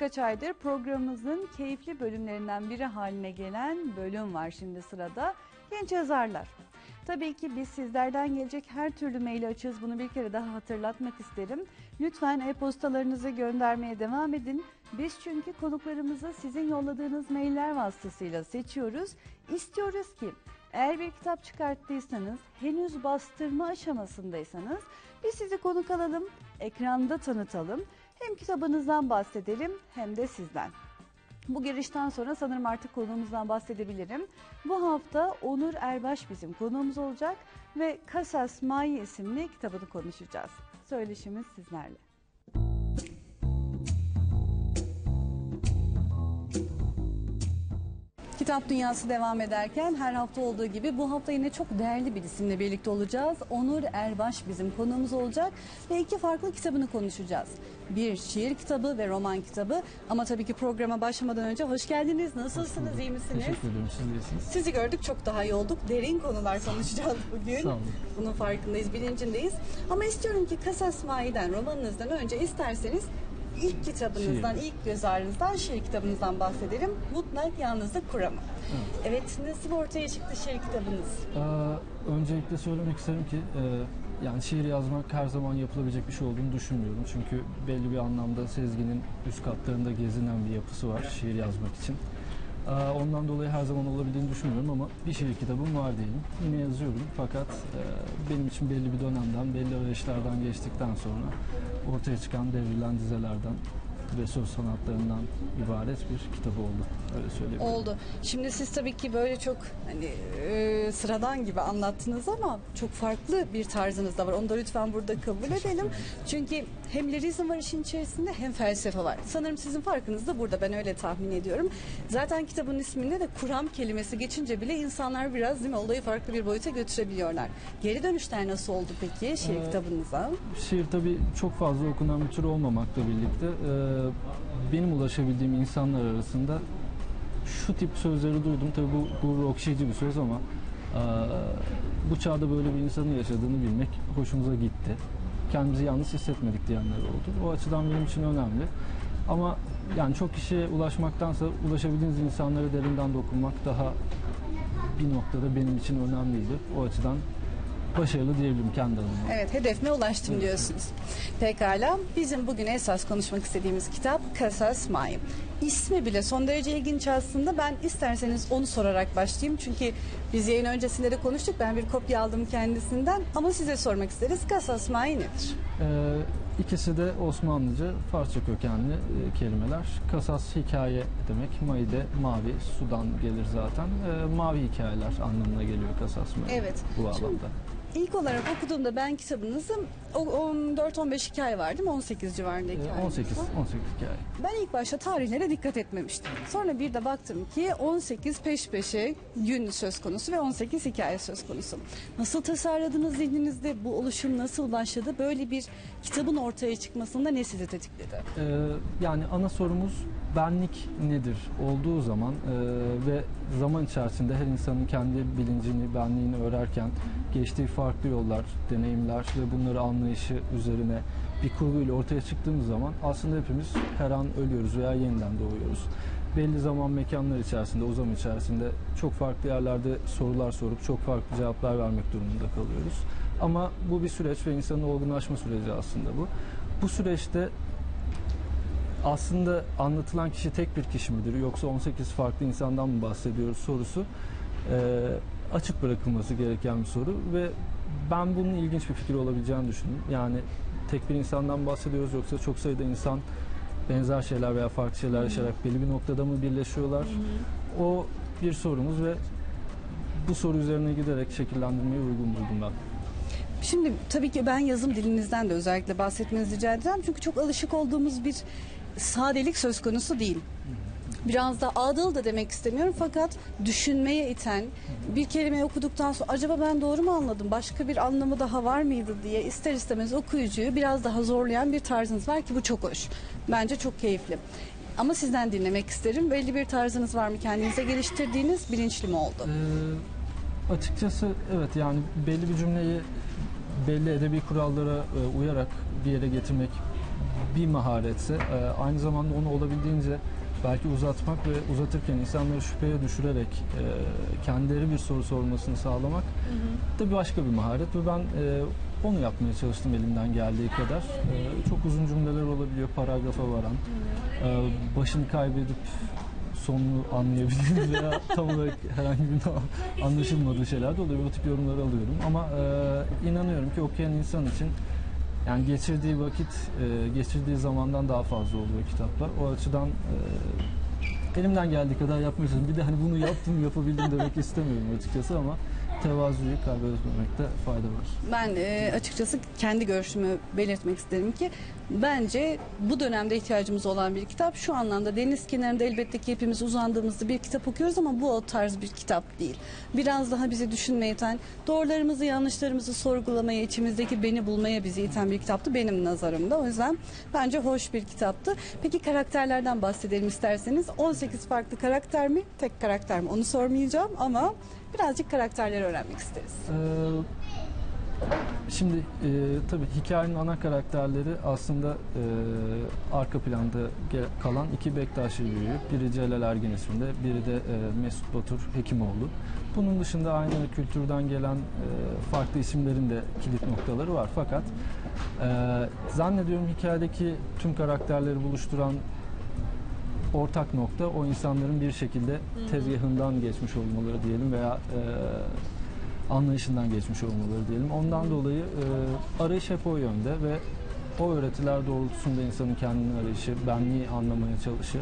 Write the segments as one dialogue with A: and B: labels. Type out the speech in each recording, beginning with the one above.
A: birkaç aydır programımızın keyifli bölümlerinden biri haline gelen bölüm var şimdi sırada. Genç yazarlar. Tabii ki biz sizlerden gelecek her türlü maili açığız. Bunu bir kere daha hatırlatmak isterim. Lütfen e-postalarınızı göndermeye devam edin. Biz çünkü konuklarımızı sizin yolladığınız mailler vasıtasıyla seçiyoruz. İstiyoruz ki eğer bir kitap çıkarttıysanız, henüz bastırma aşamasındaysanız biz sizi konuk alalım, ekranda tanıtalım. Hem kitabınızdan bahsedelim hem de sizden. Bu girişten sonra sanırım artık konuğumuzdan bahsedebilirim. Bu hafta Onur Erbaş bizim konuğumuz olacak ve Kasas Mai isimli kitabını konuşacağız. Söyleşimiz sizlerle. Kitap Dünyası devam ederken her hafta olduğu gibi bu hafta yine çok değerli bir isimle birlikte olacağız. Onur Erbaş bizim konuğumuz olacak ve iki farklı kitabını konuşacağız. Bir şiir kitabı ve roman kitabı ama tabii ki programa başlamadan önce hoş geldiniz. Nasılsınız, iyi misiniz?
B: Teşekkür ederim. Siz iyisiniz.
A: Sizi gördük çok daha iyi olduk. Derin konular konuşacağız bugün.
B: Sağ olun.
A: Bunun farkındayız, bilincindeyiz. Ama istiyorum ki Kasas Mai'den, romanınızdan önce isterseniz ilk kitabınızdan,
B: Şiir.
A: ilk göz ağrınızdan, şiir kitabınızdan bahsedelim. Mutlak Yalnızlık Kuramı. Evet, nasıl ortaya çıktı şiir kitabınız?
B: Ee, öncelikle söylemek isterim ki e, yani şiir yazmak her zaman yapılabilecek bir şey olduğunu düşünmüyorum. Çünkü belli bir anlamda sezginin üst katlarında gezinen bir yapısı var şiir yazmak için. Ee, ondan dolayı her zaman olabildiğini düşünmüyorum ama bir şiir kitabım var diyelim. Yine yazıyorum fakat e, benim için belli bir dönemden, belli arayışlardan geçtikten sonra ortaya çıkan devrilen dizelerden ve söz sanatlarından ibaret bir kitap oldu. Öyle söyleyebilirim.
A: Oldu. Şimdi siz tabii ki böyle çok hani e, sıradan gibi anlattınız ama çok farklı bir tarzınız da var. Onu da lütfen burada kabul edelim. Çünkü hem lirizm var işin içerisinde hem felsefe var. Sanırım sizin farkınız da burada. Ben öyle tahmin ediyorum. Zaten kitabın isminde de kuram kelimesi geçince bile insanlar biraz değil mi olayı farklı bir boyuta götürebiliyorlar. Geri dönüşler nasıl oldu peki şiir
B: Ee,
A: kitabınıza?
B: Şiir tabii çok fazla okunan bir tür olmamakla birlikte e, benim ulaşabildiğim insanlar arasında şu tip sözleri duydum. Tabii bu gurur okşayıcı bir söz ama e, bu çağda böyle bir insanın yaşadığını bilmek hoşumuza gitti. Kendimizi yalnız hissetmedik diyenler oldu. O açıdan benim için önemli. Ama yani çok kişiye ulaşmaktansa ulaşabildiğiniz insanlara derinden dokunmak daha bir noktada benim için önemliydi. O açıdan başarılı diyebilirim kendi adıma.
A: Evet, hedefime ulaştım diyorsunuz. Pekala, bizim bugün esas konuşmak istediğimiz kitap Kasas Mai. İsmi bile son derece ilginç aslında. Ben isterseniz onu sorarak başlayayım. Çünkü biz yayın öncesinde de konuştuk. Ben bir kopya aldım kendisinden. Ama size sormak isteriz. Kasas Mai nedir?
B: Ee, ikisi de Osmanlıca, Farsça kökenli e, kelimeler. Kasas hikaye demek, mai de mavi, sudan gelir zaten. Ee, mavi hikayeler anlamına geliyor kasas mai
A: Evet.
B: bu
A: Şimdi-
B: bağlamda.
A: İlk olarak okuduğumda ben kitabınızı o- 14-15 hikaye var değil mi? 18 civarında
B: Ee,
A: hikaye.
B: 18, 18 hikaye.
A: Ben ilk başta tarihlere dikkat etmemiştim. Sonra bir de baktım ki 18 peş peşe gün söz konusu ve 18 hikaye söz konusu. Nasıl tasarladınız zihninizde? Bu oluşum nasıl başladı? Böyle bir kitabın ortaya çıkmasında ne sizi tetikledi?
B: Ee, yani ana sorumuz benlik nedir olduğu zaman e, ve zaman içerisinde her insanın kendi bilincini, benliğini örerken geçtiği farklı yollar, deneyimler ve bunları anlayışı üzerine bir kurguyla ortaya çıktığımız zaman aslında hepimiz her an ölüyoruz veya yeniden doğuyoruz. Belli zaman mekanlar içerisinde, o zaman içerisinde çok farklı yerlerde sorular sorup çok farklı cevaplar vermek durumunda kalıyoruz. Ama bu bir süreç ve insanın olgunlaşma süreci aslında bu. Bu süreçte aslında anlatılan kişi tek bir kişi midir yoksa 18 farklı insandan mı bahsediyoruz sorusu e, açık bırakılması gereken bir soru ve ben bunun ilginç bir fikir olabileceğini düşündüm. Yani tek bir insandan bahsediyoruz yoksa çok sayıda insan benzer şeyler veya farklı şeyler yaşayarak belli bir noktada mı birleşiyorlar? O bir sorumuz ve bu soru üzerine giderek şekillendirmeyi uygun buldum ben.
A: Şimdi tabii ki ben yazım dilinizden de özellikle bahsetmenizi rica edeceğim. Çünkü çok alışık olduğumuz bir sadelik söz konusu değil. Biraz da adıl da demek istemiyorum fakat düşünmeye iten bir kelimeyi okuduktan sonra acaba ben doğru mu anladım başka bir anlamı daha var mıydı diye ister istemez okuyucuyu biraz daha zorlayan bir tarzınız var ki bu çok hoş. Bence çok keyifli. Ama sizden dinlemek isterim. Belli bir tarzınız var mı kendinize geliştirdiğiniz bilinçli mi oldu?
B: Ee, açıkçası evet yani belli bir cümleyi belli edebi kurallara e, uyarak bir yere getirmek bir maharetse e, aynı zamanda onu olabildiğince belki uzatmak ve uzatırken insanları şüpheye düşürerek e, kendileri bir soru sormasını sağlamak da bir başka bir maharet ve ben e, onu yapmaya çalıştım elimden geldiği kadar. E, çok uzun cümleler olabiliyor, paragrafa varan. E, başını kaybedip sonunu anlayabildiğiniz veya tam olarak herhangi bir anlaşılmadığı şeyler de oluyor. O tip yorumları alıyorum ama e, inanıyorum ki okuyan insan için yani geçirdiği vakit, e, geçirdiği zamandan daha fazla oluyor kitaplar. O açıdan e, elimden geldiği kadar yapmaya. Bir de hani bunu yaptım, yapabildim demek istemiyorum açıkçası ama tevazuyu kaybetmemekte fayda var.
A: Ben e, açıkçası kendi görüşümü belirtmek isterim ki bence bu dönemde ihtiyacımız olan bir kitap. Şu anlamda deniz kenarında elbette ki hepimiz uzandığımızda bir kitap okuyoruz ama bu o tarz bir kitap değil. Biraz daha bizi düşünmeye iten, doğrularımızı yanlışlarımızı sorgulamaya, içimizdeki beni bulmaya bizi iten bir kitaptı benim nazarımda. O yüzden bence hoş bir kitaptı. Peki karakterlerden bahsedelim isterseniz. 18 farklı karakter mi, tek karakter mi onu sormayacağım ama birazcık karakterleri öğrenmek isteriz.
B: Ee, Şimdi e, tabii hikayenin ana karakterleri aslında e, arka planda kalan iki Bektaşi büyüğü. Biri Celal Ergin isminde, biri de e, Mesut Batur Hekimoğlu. Bunun dışında aynı kültürden gelen e, farklı isimlerin de kilit noktaları var. Fakat e, zannediyorum hikayedeki tüm karakterleri buluşturan ortak nokta o insanların bir şekilde tezgahından geçmiş olmaları diyelim veya e, anlayışından geçmiş olmaları diyelim. Ondan dolayı e, arayış hep o yönde ve o öğretiler doğrultusunda insanın kendini arayışı, benliği anlamaya çalışı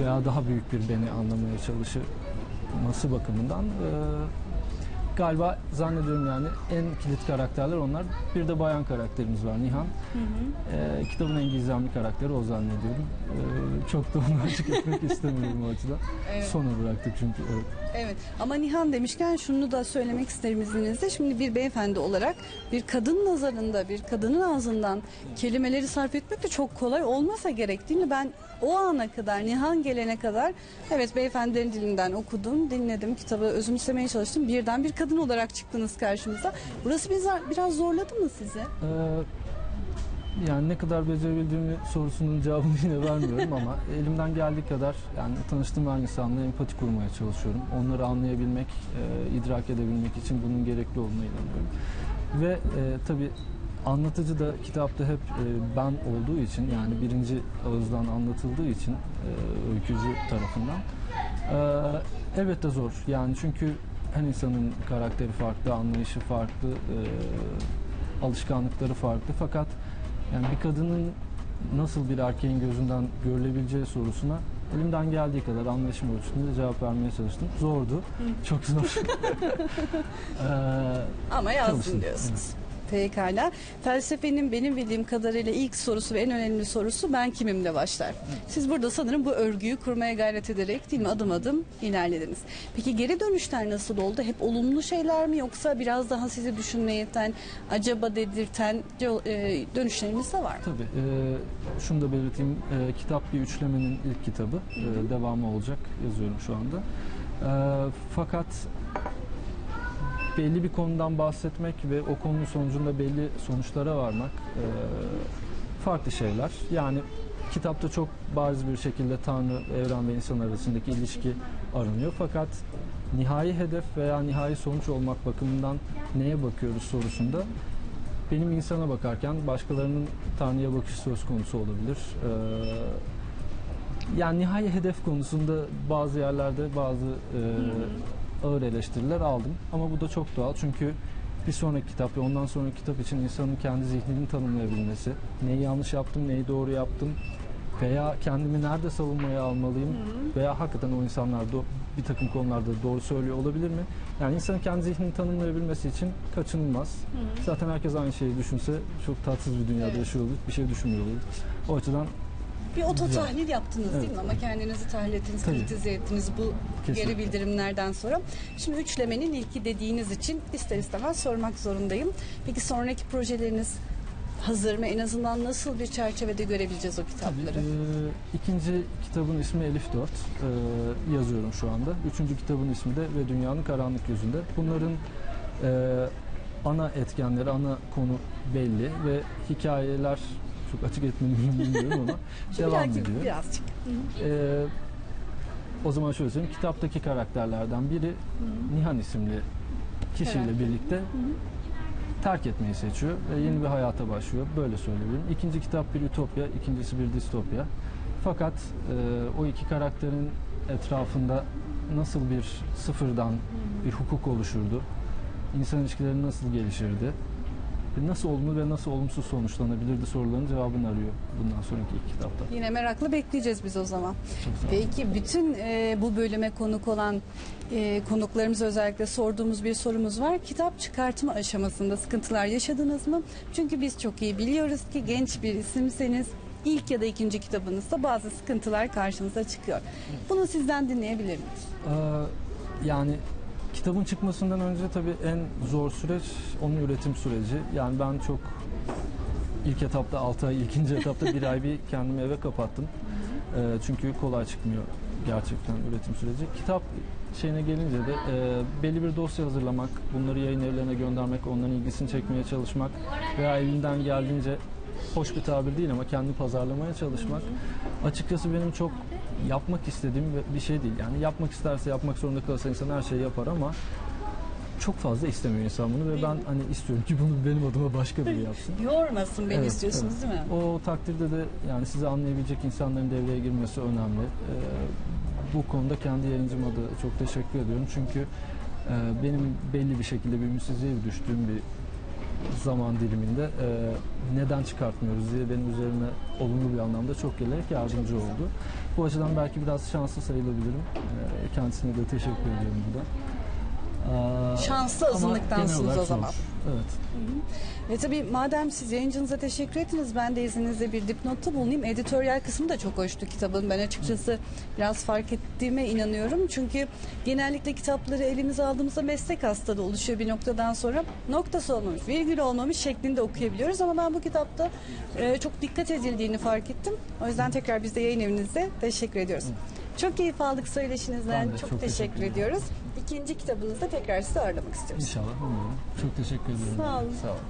B: veya daha büyük bir beni anlamaya çalışması bakımından e, galiba zannediyorum yani en kilit karakterler onlar. Bir de bayan karakterimiz var Nihan. E, kitabın en gizemli karakteri o zannediyorum. E, çok da onu açık etmek istemiyorum o açıdan.
A: Evet.
B: Sona bıraktık çünkü. Evet.
A: Evet ama Nihan demişken şunu da söylemek isterim izninizle. Şimdi bir beyefendi olarak bir kadın nazarında bir kadının ağzından kelimeleri sarf etmek de çok kolay olmasa gerek değil mi? Ben o ana kadar Nihan gelene kadar evet beyefendilerin dilinden okudum, dinledim, kitabı özümsemeye çalıştım. Birden bir kadın olarak çıktınız karşımıza. Burası biraz, biraz zorladı mı sizi?
B: Ee, yani ne kadar becerebildiğimi sorusunun cevabını yine vermiyorum ama elimden geldiği kadar yani tanıştığım her insanla empati kurmaya çalışıyorum. Onları anlayabilmek, e, idrak edebilmek için bunun gerekli olduğuna inanıyorum. Ve e, tabii anlatıcı da kitapta hep e, ben olduğu için yani birinci ağızdan anlatıldığı için e, öykücü tarafından e, elbette zor. Yani çünkü her insanın karakteri farklı, anlayışı farklı, e, alışkanlıkları farklı. Fakat yani bir kadının nasıl bir erkeğin gözünden görülebileceği sorusuna elimden geldiği kadar anlayışım ölçüsünde cevap vermeye çalıştım. Zordu, çok zor. Ee,
A: Ama
B: Çalıştım,
A: diyorsunuz. Pekala. Felsefenin benim bildiğim kadarıyla ilk sorusu ve en önemli sorusu ben kimimle başlar. Siz burada sanırım bu örgüyü kurmaya gayret ederek değil mi adım adım ilerlediniz. Peki geri dönüşler nasıl oldu? Hep olumlu şeyler mi yoksa biraz daha sizi düşünmeye iten, acaba dedirten e, dönüşleriniz de var mı?
B: Tabii. E, şunu da belirteyim. E, kitap bir üçlemenin ilk kitabı. E, devamı olacak. Yazıyorum şu anda. E, fakat belli bir konudan bahsetmek ve o konunun sonucunda belli sonuçlara varmak e, farklı şeyler. Yani kitapta çok bariz bir şekilde Tanrı, evren ve insan arasındaki ilişki aranıyor. Fakat nihai hedef veya nihai sonuç olmak bakımından neye bakıyoruz sorusunda benim insana bakarken başkalarının Tanrı'ya bakışı söz konusu olabilir. Ee, yani nihai hedef konusunda bazı yerlerde bazı e, ağır eleştiriler aldım. Ama bu da çok doğal çünkü bir sonraki kitap ve ondan sonraki kitap için insanın kendi zihnini tanımlayabilmesi, neyi yanlış yaptım, neyi doğru yaptım veya kendimi nerede savunmaya almalıyım veya hakikaten o insanlar do- bir takım konularda doğru söylüyor olabilir mi? Yani insanın kendi zihnini tanımlayabilmesi için kaçınılmaz. Zaten herkes aynı şeyi düşünse çok tatsız bir dünyada
A: Evet.
B: yaşıyor olurduk, bir şey düşünmüyor olurduk. O açıdan
A: Bir oto tahlil yaptınız değil mi? Ama kendinizi tahlil ettiniz,
B: Tabii.
A: kritize ettiniz bu
B: Kesinlikle.
A: geri bildirimlerden sonra. Şimdi üçlemenin ilki dediğiniz için ister istemez sormak zorundayım. Peki sonraki projeleriniz hazır mı? En azından nasıl bir çerçevede görebileceğiz o
B: Tabii,
A: kitapları?
B: e, ikinci kitabın ismi Elif Dört. E, yazıyorum şu anda. Üçüncü kitabın ismi de Ve Dünyanın Karanlık Yüzünde. Bunların e, ana etkenleri, ana konu belli ve hikayeler çok açık etmeni bilmiyorum ama devam ediyor.
A: birazcık.
B: Ee, o zaman şöyle söyleyeyim. Kitaptaki karakterlerden biri Nihan isimli kişiyle
A: Karakter.
B: birlikte terk etmeyi seçiyor ve yeni bir hayata başlıyor. Böyle söyleyebilirim. İkinci kitap bir ütopya, ikincisi bir distopya. Fakat e, o iki karakterin etrafında nasıl bir sıfırdan bir hukuk oluşurdu? İnsan ilişkileri nasıl gelişirdi? Nasıl olumlu ve nasıl olumsuz sonuçlanabilirdi soruların cevabını arıyor bundan sonraki iki kitapta.
A: Yine merakla bekleyeceğiz biz o zaman. Peki bütün e, bu bölüme konuk olan e, konuklarımıza özellikle sorduğumuz bir sorumuz var. Kitap çıkartma aşamasında sıkıntılar yaşadınız mı? Çünkü biz çok iyi biliyoruz ki genç bir isimseniz ilk ya da ikinci kitabınızda bazı sıkıntılar karşınıza çıkıyor. Bunu sizden dinleyebilir miyiz?
B: Ee, yani kitabın çıkmasından önce tabii en zor süreç onun üretim süreci. Yani ben çok ilk etapta 6 ay, ikinci etapta bir ay bir kendimi eve kapattım. Ee, çünkü kolay çıkmıyor gerçekten üretim süreci. Kitap şeyine gelince de e, belli bir dosya hazırlamak, bunları yayın evlerine göndermek, onların ilgisini çekmeye çalışmak veya elinden geldiğince hoş bir tabir değil ama kendi pazarlamaya çalışmak açıkçası benim çok yapmak istediğim bir şey değil. Yani yapmak isterse yapmak zorunda kalırsa insan her şeyi yapar ama çok fazla istemiyor insan bunu ve ben hani istiyorum ki bunu benim adıma başka biri yapsın.
A: Yormasın beni
B: Evet,
A: istiyorsunuz
B: evet.
A: değil mi?
B: O takdirde de yani sizi anlayabilecek insanların devreye girmesi önemli. Ee, bu konuda kendi yayıncıma da çok teşekkür ediyorum. Çünkü e, benim belli bir şekilde bir ümitsizliğe düştüğüm bir zaman diliminde e, neden çıkartmıyoruz diye benim üzerime olumlu bir anlamda çok gelerek yardımcı oldu. Bu açıdan belki biraz şanslı sayılabilirim. E, kendisine de teşekkür ediyorum burada. Aa,
A: Şanslı azınlıktansınız o zaman.
B: zor. Evet.
A: Ve tabii madem siz yayıncınıza teşekkür ettiniz ben de izninizle bir dipnotta bulunayım. Editoryal kısmı da çok hoştu kitabın. Ben açıkçası biraz fark ettiğime inanıyorum. Çünkü genellikle kitapları elimize aldığımızda meslek hastalığı oluşuyor bir noktadan sonra. Noktası olmamış, virgül olmamış şeklinde okuyabiliyoruz. Ama ben bu kitapta e, çok dikkat edildiğini fark ettim. O yüzden tekrar biz de yayın evinize teşekkür ediyoruz. Çok keyif aldık söyleşinizden.
B: Ben de
A: çok,
B: çok
A: teşekkür,
B: teşekkür
A: ediyoruz. İkinci kitabınızda tekrar sizi ağırlamak istiyoruz.
B: İnşallah. Umuyorum. Çok teşekkür ediyorum.
A: Sağ olun.
B: Sağ olun.